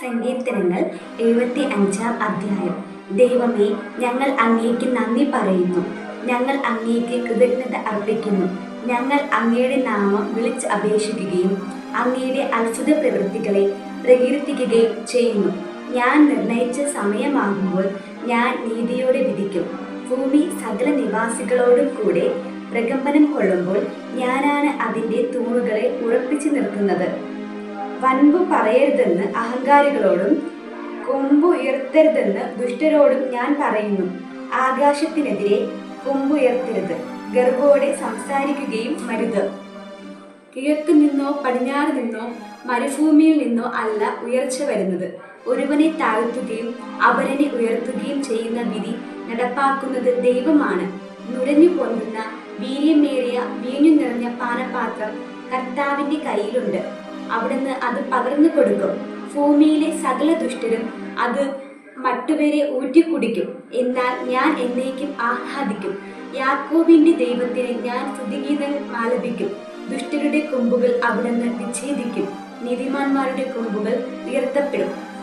സങ്കീർത്തനങ്ങൾ എഴുപത്തി അഞ്ചാം അധ്യായം. ദൈവമേ ഞങ്ങൾ അങ്ങേക്ക് നന്ദി പറയുന്നു. ഞങ്ങൾ അങ്ങേക്ക് കൃതജ്ഞത അർപ്പിക്കുന്നു. ഞങ്ങൾ അങ്ങയുടെ നാമം വിളിച്ച് അപേക്ഷിക്കുകയും അങ്ങയുടെ അത്ഭുത പ്രവൃത്തികളെ പ്രകീർത്തിക്കുകയും ചെയ്യുന്നു. ഞാൻ നിർണയിച്ച സമയമാകുമ്പോൾ ഞാൻ നീതിയോടെ വിധിക്കും. ഭൂമി സകല നിവാസികളോടും കൂടെ പ്രകമ്പനം കൊള്ളുമ്പോൾ ഞാനാണ് അതിന്റെ തൂണുകളെ ഉറപ്പിച്ചു നിർത്തുന്നത്. വൻപു പറയരുതെന്ന് അഹങ്കാരികളോടും കൊമ്പ് ഉയർത്തരുതെന്ന് ദുഷ്ടരോടും ഞാൻ പറയുന്നു. ആകാശത്തിനെതിരെ കൊമ്പുയർത്തരുത് ഗർഭോടെ സംസാരിക്കുകയും മരുത്. കിഴക്ക് നിന്നോ പടിഞ്ഞാറ് നിന്നോ മരുഭൂമിയിൽ നിന്നോ അല്ല ഉയർച്ച വരുന്നത്. ഒരുവനെ താഴ്ത്തുകയും അപരനെ ഉയർത്തുകയും ചെയ്യുന്ന വിധി നടപ്പാക്കുന്നത് ദൈവമാണ്. നുരഞ്ഞു പൊന്തുന്ന വീര്യമേറിയ വീഞ്ഞു നിറഞ്ഞ പാനപാത്രം കർത്താവിന്റെ കയ്യിലുണ്ട്. അവിടുന്ന് അത് പകർന്നു കൊടുക്കും. ഭൂമിയിലെ സകല ദുഷ്ടരും അത് മട്ടുവരെ ഊറ്റിക്കുടിക്കും. എന്നാൽ ഞാൻ എന്നേക്കും ആഹ്ലാദിക്കും. യാക്കോബിന്റെ ദൈവത്തിന് ഞാൻ സ്തുതിഗീതങ്ങൾ ആലപിക്കും. ദുഷ്ടരുടെ കൊമ്പുകൾ അവിടുന്ന് വിച്ഛേദിക്കും. നീതിമാന്മാരുടെ കൊമ്പുകൾ ഉയർത്തപ്പെടും.